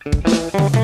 เมื่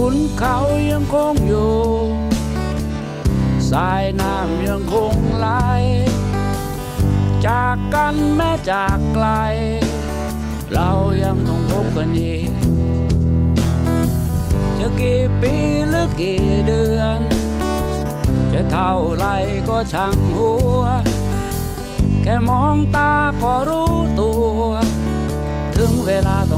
ขุนเขายังคงอยู่ สายน้ำยังคงไหล จากกันแม้จากไกล เรายังต้องพบกันอีกจะกี่ปีหรือกี่เดือน จะเท่าไรก็ช่างหัว แค่มองตาก็รู้ตัว ถึงเวลาต้อง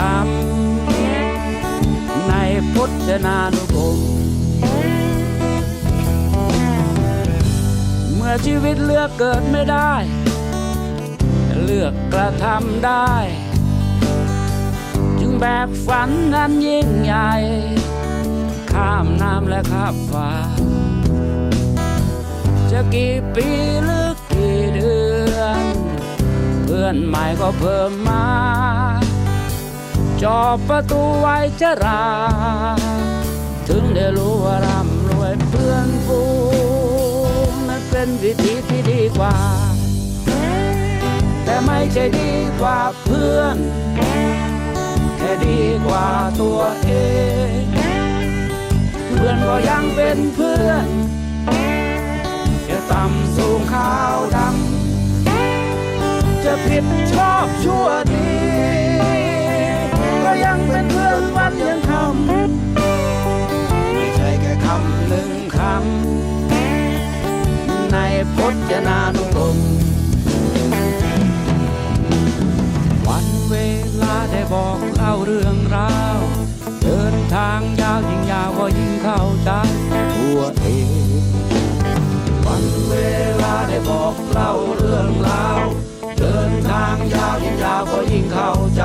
ำ จนานุกรมเมื่อชีวิตเลือกเกิดไม่ได้ เลือกกระทำได้ จึงแบกฝันนั้นยิ่งใหญ่ ข้ามน้ำและข้ามฟ้า จะกี่ปีหรือกี่เดือน เพื่อนใหม่ก็เพิ่มมา จอบประตูไว้จะรา ถึงได้รู้ว่าร่ำรวยเพื่อนฟูงนั้นเป็นวิธีที่ดีกว่า แต่ไม่ใช่ดีกว่าเพื่อน แค่ดีกว่าตัวเอง เพื่อนก็ยังเป็นเพื่อนจะต่ำสูงขาวดำจะผิดชอบชั่วดี หนึ่งคำในพจนานุกรมวันเวลาได้บอกเล่าเรื่องราว เดินทางยาวยิ่งยาวก็ยิ่งเข้าใจตัวเองวันเวลาได้บอกเล่าเรื่องราว เดินทางยาวยิ่งยาวก็ยิ่งเข้าใจ